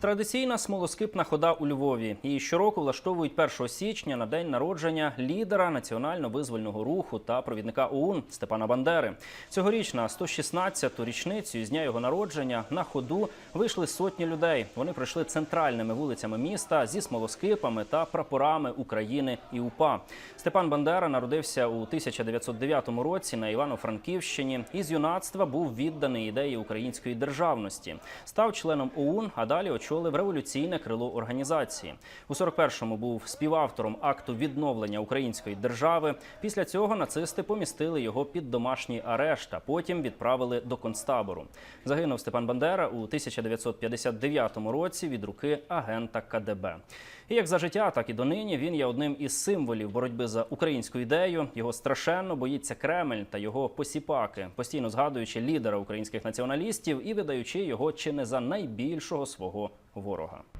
Традиційна смолоскипна хода у Львові. Її щороку влаштовують 1 січня на день народження лідера національно-визвольного руху та провідника ОУН Степана Бандери. Цьогоріч на 116-ту річницю з дня його народження на ходу вийшли сотні людей. Вони пройшли центральними вулицями міста зі смолоскипами та прапорами України і УПА. Степан Бандера народився у 1909 році на Івано-Франківщині і з юнацтва був відданий ідеї української державності. Став членом ОУН, а далі очолив революційне крило організації. У 41-му був співавтором акту відновлення української держави. Після цього нацисти помістили його під домашній арешт, а потім відправили до концтабору. Загинув Степан Бандера у 1959 році від руки агента КДБ. І як за життя, так і донині він є одним із символів боротьби за українську ідею. Його страшенно боїться Кремль та його посіпаки, постійно згадуючи лідера українських націоналістів і видаючи його чи не за найбільшого свого ворога.